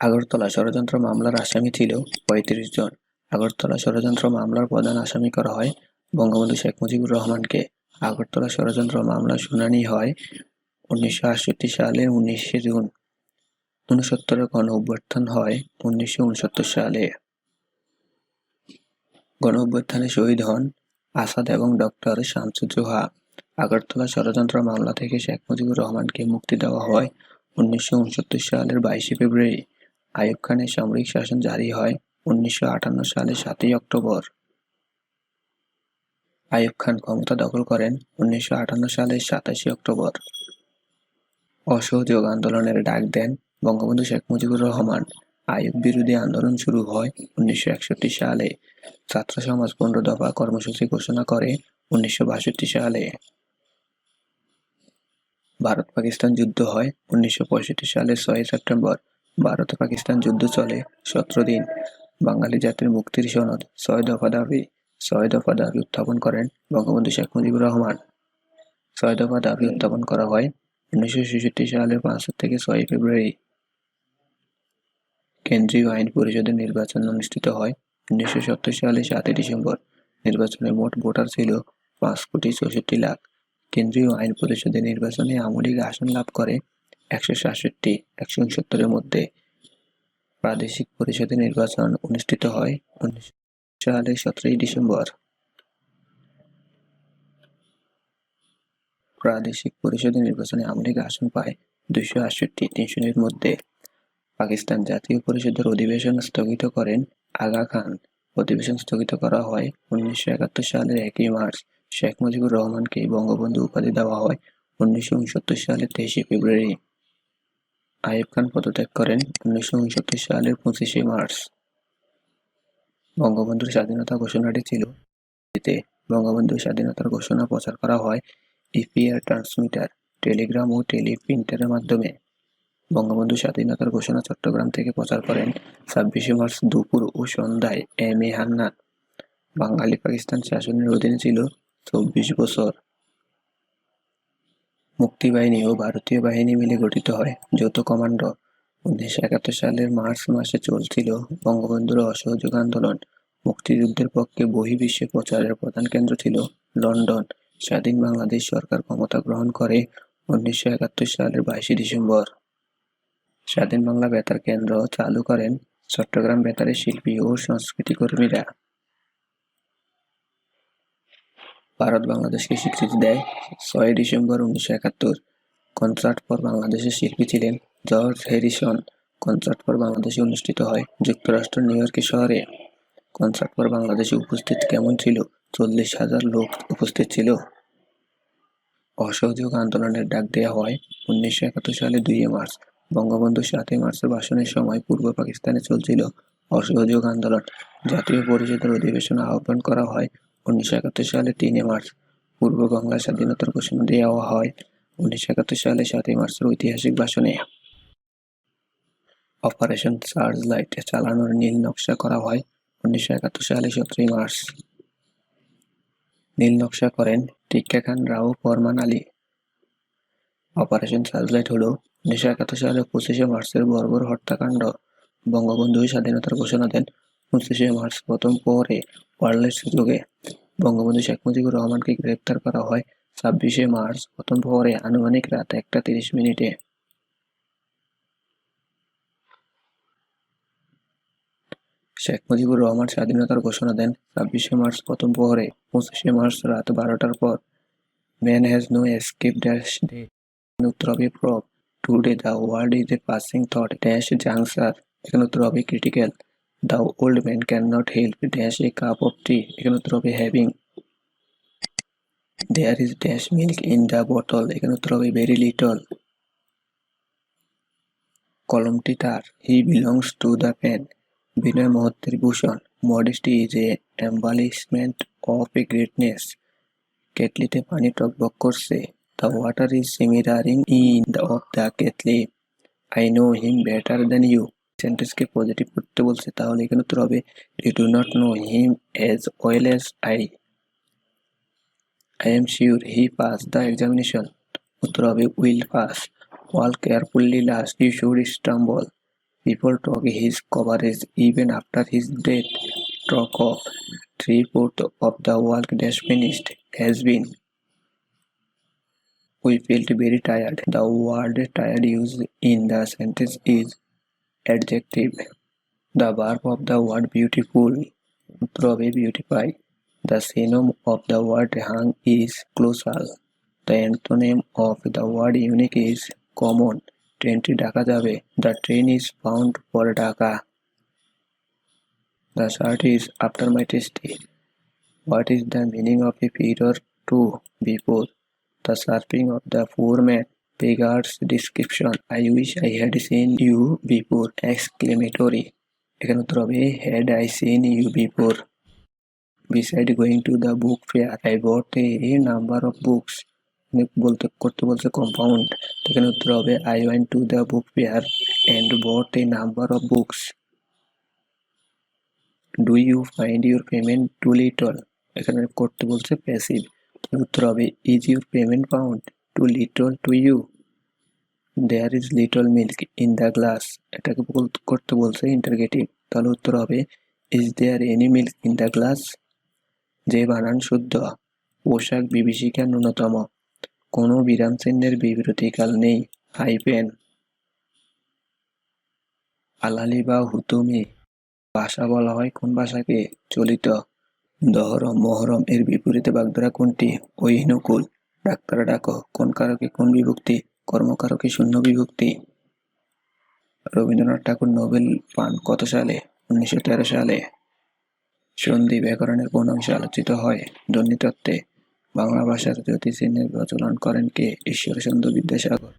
আগরতলা ষড়যন্ত্র মামলার আসামি ছিল পঁয়ত্রিশ জন। আগরতলা ষড়যন্ত্র মামলার প্রধান আসামি করা হয় বঙ্গবন্ধু শেখ মুজিবুর রহমানকে। আগরতলা ষড়যন্ত্র মামলার শুনানি হয় উনিশশো আটষট্টি সালের উনিশে জুন। ঊনসত্তরে গণ অভ্যুত্থান হয় উনিশশো উনসত্তর সালে। গণ অভ্যুত্থানে শহীদ হন আসাদ এবং ডক্টর শামসুজ্জোহা আগরতলা ষড়যন্ত্র মামলা থেকে শেখ মুজিবুর রহমানকে মুক্তি দেওয়া হয় উনিশশো উনসত্তর সালের বাইশে ফেব্রুয়ারি। আইয়ুব খানের সামরিক শাসন জারি হয় উনিশশো আটান্ন সাতই অক্টোবর। আইয়ুব খান ক্ষমতা দখল করেন উনিশশো আটান্ন সালের সাতাশে অক্টোবর। অসহযোগ আন্দোলনের ডাক দেন বঙ্গবন্ধু শেখ মুজিবুর রহমান। আইয়ুব বিরোধী আন্দোলন শুরু হয় উনিশশো একষট্টি সালে। ছাত্র সমাজ পনেরো দফা কর্মসূচি ঘোষণা করে উনিশশো বাষট্টি সালে। ভারত পাকিস্তান যুদ্ধ হয় উনিশশো পঁয়ষট্টি ছয় সেপ্টেম্বর। ভারত পাকিস্তান যুদ্ধ চলে সতেরো দিন। বাঙালি জাতির মুক্তির সনদ ছয় দফা দাবি, ছয় দফা দাবি উত্থাপন করেন বঙ্গবন্ধু শেখ মুজিবুর রহমান। ছয় দফা দাবি উত্থাপন করা হয় উনিশশো ছেষট্টি সালের পাঁচ থেকে ছয় ফেব্রুয়ারি। কেন্দ্রীয় আইন পরিষদের নির্বাচন অনুষ্ঠিত হয় উনিশশো সত্তর সালে সাতই ডিসেম্বর। নির্বাচনে মোট ভোটার ছিল পাঁচ কোটি চৌষট্টি লাখ। কেন্দ্রীয় আইন পরিষদের নির্বাচনে আওয়ামী লীগ আসন লাভ করে একশো সাতষট্টি, একশো উনসত্তরের মধ্যে প্রাদেশিক পরিষদের নির্বাচন অনুষ্ঠিত হয় উনিশশো সালের সতেরোই ডিসেম্বর। প্রাদেশিক পরিষদের নির্বাচনে আওয়ামী লীগ আসন পায় দুইশো আটষট্টি তিনশোর মধ্যে। পাকিস্তান জাতীয় পরিষদের অধিবেশন স্থগিত করেন আগা খান। অধিবেশন স্থগিত করা হয় উনিশশো একাত্তর সালের একই মার্চ। শেখ মুজিবুর রহমানকে বঙ্গবন্ধু উপাধি দেওয়া হয় উনিশশো উনসত্তর সালের তেইশে ফেব্রুয়ারি। আইয়ুব খান পদত্যাগ করেন উনিশশো উনসত্তর সালের পঁচিশে মার্চ। বঙ্গবন্ধুর স্বাধীনতা ঘোষণাটি ছিল এতে বঙ্গবন্ধুর স্বাধীনতার ঘোষণা প্রচার করা হয় ইপিআর ট্রান্সমিটার, টেলিগ্রাম ও টেলিপ্রিন্টারের মাধ্যমে। বঙ্গবন্ধু স্বাধীনতার ঘোষণা চট্টগ্রাম থেকে প্রচার করেন ছাব্বিশে মার্চ দুপুর ও সন্ধ্যায় এম এ হান্নান। বাঙালি পাকিস্তান শাসনের অধীনে ছিল চব্বিশ বছর। মুক্তিবাহিনী ও ভারতীয় বাহিনী মিলে গঠিত হয়। যৌথ কমান্ডো উনিশশো একাত্তর সালের মার্চ মাসে চলছিল বঙ্গবন্ধুর অসহযোগ আন্দোলন। মুক্তিযুদ্ধের পক্ষে বহির্বিশ্বে প্রচারের প্রধান কেন্দ্র ছিল লন্ডন। স্বাধীন বাংলাদেশ সরকার ক্ষমতা গ্রহণ করে উনিশশো একাত্তর সালের বাইশে ডিসেম্বর। স্বাধীন বাংলা বেতার কেন্দ্র চালু করেন চট্টগ্রাম বেতারের শিল্পী ও সংস্কৃতি ভারত বাংলাদেশকে স্বীকৃতি দেয়। ছয় ডিসেম্বর উনিশশো একাত্তর, কনসার্ট ফর বাংলাদেশের শিল্পী ছিলেন জর্জ হ্যারিসন। কনসার্ট ফর বাংলাদেশে অনুষ্ঠিত হয় যুক্তরাষ্ট্র, নিউ ইয়র্ক শহরে। কনসার্ট ফর বাংলাদেশে উপস্থিত কেমন ছিল? চল্লিশ হাজার লোক উপস্থিত ছিল। অসহযোগ আন্দোলনের ডাক দেওয়া হয় উনিশশো একাত্তর সালে দুই মার্চ। বঙ্গবন্ধু সাতই মার্চের ভাষণের সময় পূর্ব পাকিস্তানে চলছিল অসহযোগ আন্দোলন। জাতীয় পরিষদের অধিবেশন আহ্বান করা হয় উনিশশো একাত্তর সালে তিনে মার্চ পূর্ব বাংলার স্বাধীনতার ঘোষণা দেওয়া হয়। উনিশশো একাত্তর সালে সাতই মার্চের ঐতিহাসিক ভাষণে অপারেশন চার্জ লাইট চালানোর নীল নকশা করা হয়। উনিশশো একাত্তর সালে সতেরোই মার্চ নীল নকশা করেন টিক্কা খান রাও ফরমান আলী। অপারেশন সার্চলাইট হলো উনিশশো একাত্তর সালে পঁচিশে মার্চের বর্বর হত্যাকাণ্ড। বঙ্গবন্ধু স্বাধীনতার ঘোষণা দেন পঁচিশে মার্চ প্রথম পরে ওয়ারলেস সুযোগে বঙ্গবন্ধু শেখ মুজিবুর রহমানকে গ্রেপ্তার করা হয়। ছাব্বিশে মার্চ প্রথম পরে আনুমানিক রাত একটা তিরিশ মিনিটে। শেখ মুজিবুর রহমান স্বাধীনতার ঘোষণা দেন ছাব্বিশে মার্চ প্রথম প্রহরে, পঁচিশে মার্চ রাত বারোটার পর। Man has no escape dash day উত্তর হবে প্রব today the world is a passing thought dash জাংসার এখানে critical the old man can not help dash a cup of tea এখানে উত্তর হবে having there is dash milk in the bottle এখানে উত্তর হবে very little কলমটি তার he belongs to the pen বিনয় মহত্বের ভূষণ modesty is a embellishment of a greatness কেটলিতে পানি টকবক করছে the water is simmering in the of the kettle I know him better than you সেন্টেন্সকে পজিটিভ করতে বলছে তাহলে এখানে উত্তর হবে you do not know him as well as I I am sure he pass the examination উত্তর হবে will pass well carefully last you should stumble People talk his coverage even after his death. Talk of three-fourths of the work that's finished has been. We felt very tired. The word tired used in the sentence is adjective. The verb of the word beautiful, probably beautify. The synonym of the word hung is colossal. The antonym of the word unique is common. ট্রেনটি ঢাকা যাবে the train is found for Dhaka the shirt is after my tasty what is the meaning of a prior to before the surfing of the four man Beggar's description I wish I had seen you before exclamatory এখানে উত্তর হবে had I seen you before beside going to the book fair, i bought a number of books. বলতে, করতে বলছে compound এখানে উত্তর হবে I went to the book fair and bought a number of books do you find your payment too little এখানে করতে বলছে passive উত্তর হবে is your payment found too little to you there is little milk in the glass এটাকে করতে বলছে interrogative তাহলে উত্তর হবে is there any milk in the glass যে বানান শুদ্ধ। পোশাক বিভীষিকা ন্যূনতম। কোনো বিরাম চিহ্নের বিবৃতিকাল নেই। হাইপেন আলালি বা হুতুমি। ভাষা বলা হয় কোন ভাষাকে চলিত। দহরম, মহরম এর বিপরীতে বাগধারা কোনটি? ঐনুকুল ডাক্তার ডাকো, কোন কারকে কোন বিভক্তি, কর্মকারকে শূন্য বিভক্তি। রবীন্দ্রনাথ ঠাকুর নোবেল পান কত সালে? উনিশশো তেরো সালে। সন্ধি ব্যাকরণের কোন অংশে আলোচিত হয়। ধ্বনিতত্ত্বে বাংলা ভাষার জ্যোতিষিহ্নের প্রচলন করেন কে? ঈশ্বরচন্দ্র বিদ্যাসাগর।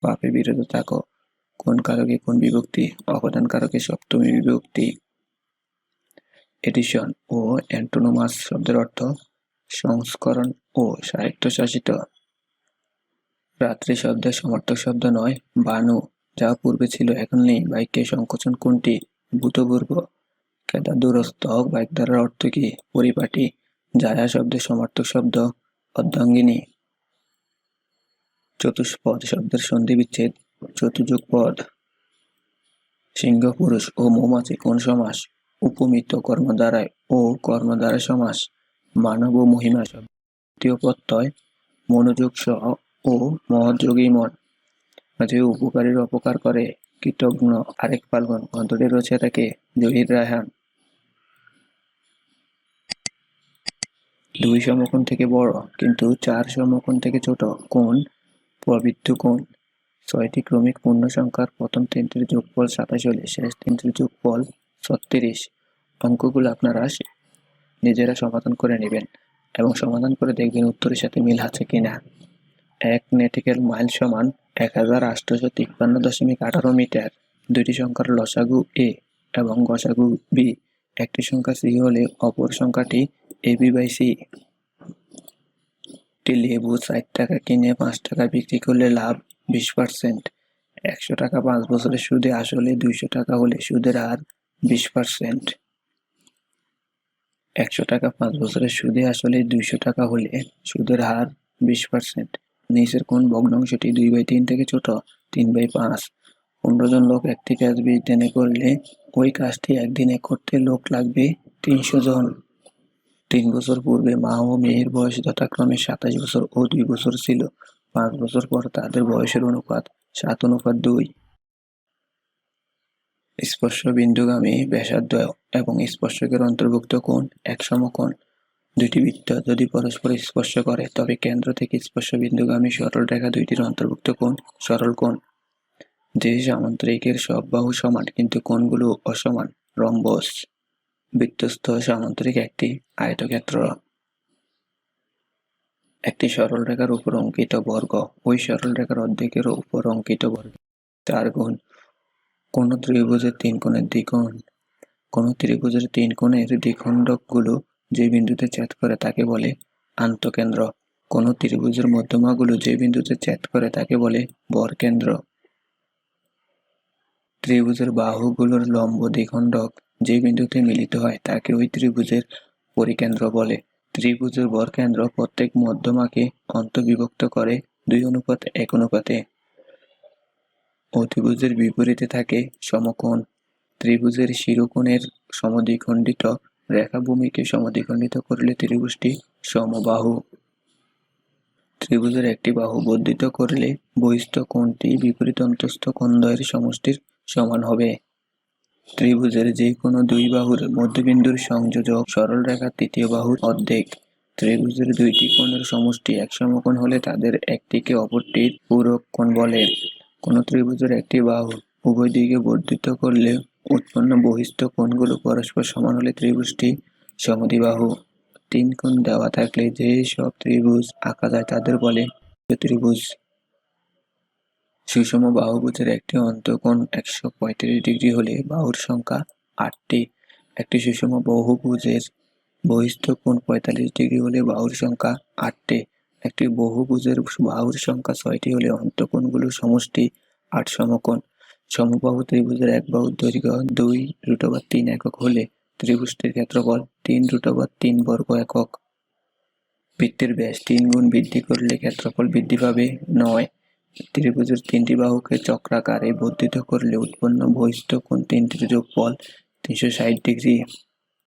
পাপে বিরত থাকো, কোন কারকে কোন বিভক্তি, অবদান কারকে সপ্তমী বিভক্তি। এডিশন ও অ্যান্টোনোমাস শব্দের অর্থ সংস্করণ ও সাহিত্যশাসিত রাত্রি শব্দের সমর্থক শব্দ নয়, বানু, যা পূর্বে ছিল এখন নেই। বাক্যে সংকোচন কোনটি? ভূতপূর্ব। কেদার দূরস্থ বাগধারার অর্থ কি? পরিপাটি জায়া শব্দের সমর্থক শব্দ অর্ধাঙ্গিনী চতুষ্পদ শব্দের সন্ধি বিচ্ছেদ, চতুর্যুগ পদ। সিংহ পুরুষ ও মৌমাছি কোন সমাস? উপমিত কর্মদ্বারায় ও কর্মদ্বারা সমাস। মানব ও মহিমা শব্দ। তৃতীয় প্রত্যয়, মনোযোগ সহ ও মহযোগী মন। যে উপকারীর অপকার করে কৃতজ্ঞ আরেক পালগন। গ্রন্থটি রয়েছে তাকে জহির রায়হান। দুই সমকোণ থেকে বড়, কিন্তু চার সমকোণ থেকে ছোট কোণ, প্রবৃদ্ধ কোণ। ছয়টি ক্রমিক পূর্ণ সংখ্যার প্রথম তিনটির যোগফল সাতাশ হলে শেষ তিনটির যোগফল ছত্রিশ। অঙ্কগুলো আপনারা নিজেরা সমাধান করে নেবেন। এবং সমাধান করে দেখবেন উত্তরের সাথে মিল আছে কিনা। এক নেটিক্যাল মাইল সমান এক হাজার আটশোশো তিপ্পান্ন দশমিক আঠারো মিটার, দুইটি সংখ্যার লসাগু এ এবং গসাগু বি একটি সংখ্যা সি হলে অপর সংখ্যাটি এ বি বাই সি একটি লেবু ষাট টাকা কিনে পাঁচ টাকা বিক্রি করলে লাভ বিশ পার্সেন্ট একশো টাকা পাঁচ বছরের সুদে আসলে দুইশো টাকা হলে সুদের হার বিশ পার্সেন্ট একশো টাকা পাঁচ বছরের সুদে আসলে দুইশো টাকা হলে সুদের হার বিশ পার্সেন্ট। নিচের কোন ভগ্নাংশটি দুই বাই তিন থেকে ছোট? তিন বাই পাঁচ। পনেরো জন লোক একটি কাজ বিশ দিনে করলে ওই কাজটি একদিনে করতে লোক লাগবে তিনশো জন। তিন বছর পূর্বে মা ও মেয়ের বয়স যথাক্রমে সাতাশ বছর ও দুই বছর ছিল। পাঁচ বছর পর তাদের বয়সের অনুপাত সাত, অনুপাত দুই। স্পর্শ বিন্দুগামী ব্যাসার্ধ এবং স্পর্শকের অন্তর্ভুক্ত কোণ এক সমকোণ। দুইটি বৃত্ত যদি পরস্পর স্পর্শ করে, তবে কেন্দ্র থেকে স্পর্শ বিন্দুগামী সরল রেখা দুইটির অন্তর্ভুক্ত কোণ সরল কোণ। যে সামান্তরিকের সব বাহু সমান, কিন্তু কোণগুলো অসমান। রম্বস। বৃত্তস্থ সামান্তরিক একটি আয়তক্ষেত্র। একটি সরল রেখার উপর অঙ্কিত বর্গ। ওই সরল রেখার অর্ধেকের উপর অঙ্কিত বর্গ। চার গুণ কোন ত্রিভুজের তিন কোণের দ্বিগুণ কোন ত্রিভুজের তিন কোণের দ্বিখণ্ডকগুলো যে বিন্দুতে ছেদ করে তাকে বলে আন্তঃকেন্দ্র, কোন ত্রিভুজের মধ্যমাগুলো যে বিন্দুতে ছেদ করে তাকে বলে বরকেন্দ্র। ত্রিভুজের বাহুগুলোর লম্ব দ্বিখণ্ডক যে বিন্দুতে মিলিত হয় তাকে ওই ত্রিভুজের পরিকেন্দ্র বলে। ত্রিভুজের বরকেন্দ্র প্রত্যেক মধ্যমাকে অন্তর্বিভক্ত করে দুই অনুপাত এক অনুপাতে। অতিভুজের বিপরীতে থাকে সমকোণ। ত্রিভুজের শিরোকোণের সমদ্বিখণ্ডিত রেখাভূমিকে সমদ্বিখণ্ডিত করলে ত্রিভুজটি সমবাহু। ত্রিভুজের একটি বাহু বর্ধিত করলে বহিস্থ কোণটি বিপরীত অন্তস্থ কোণদ্বয়ের সমষ্টির সমান হবে। ত্রিভুজের যে কোনো দুই বাহুর মধ্যবিন্দুর সংযোজক সরল রেখা তৃতীয় বাহুর অর্ধেক। ত্রিভুজের দুইটি কোণের সমষ্টি এক সমকোণ হলে তাদের একটিকে অপরটির পূরক কোণ বলে। কোন ত্রিভুজের একটি বাহু। উভয় দিকে বর্ধিত করলে উৎপন্ন বহিস্থ কোণগুলো পরস্পর সমান হলে ত্রিভুজটি সমদ্বিবাহু তিন কোণ দেওয়া থাকলে যে সব ত্রিভুজ আঁকা যায় তাদের বলে ত্রিভুজ। সুষম বাহুভুজের একটি অন্তঃকোণ একশো পঁয়ত্রিশ ডিগ্রি হলে বাহুর সংখ্যা আটটি। একটি সুষম বহুভুজের বহিস্থ কোণ পঁয়তাল্লিশ ডিগ্রি হলে বাহুর সংখ্যা আটটি। একটি বহুভুজের বাহুর সংখ্যা ছয়টি হলে অন্তঃকোণগুলোর সমষ্টি আট সমকোণ। সমবাহু ত্রিভুজের এক বাহুর দৈর্ঘ্য দুই রুট ওভার তিন একক হলে ত্রিভুজটির ক্ষেত্রফল তিন রুট ওভার তিন বর্গ একক। বৃত্তের ব্যাস তিন গুণ বৃদ্ধি করলে ক্ষেত্রফল বৃদ্ধি পাবে নয়। ত্রিভুজের তিনটি বাহুকে চক্রাকারে বর্ধিত করলে উৎপন্ন বহিস্থ কোণ তিনটির যোগফল তিনশো ষাট ডিগ্রি।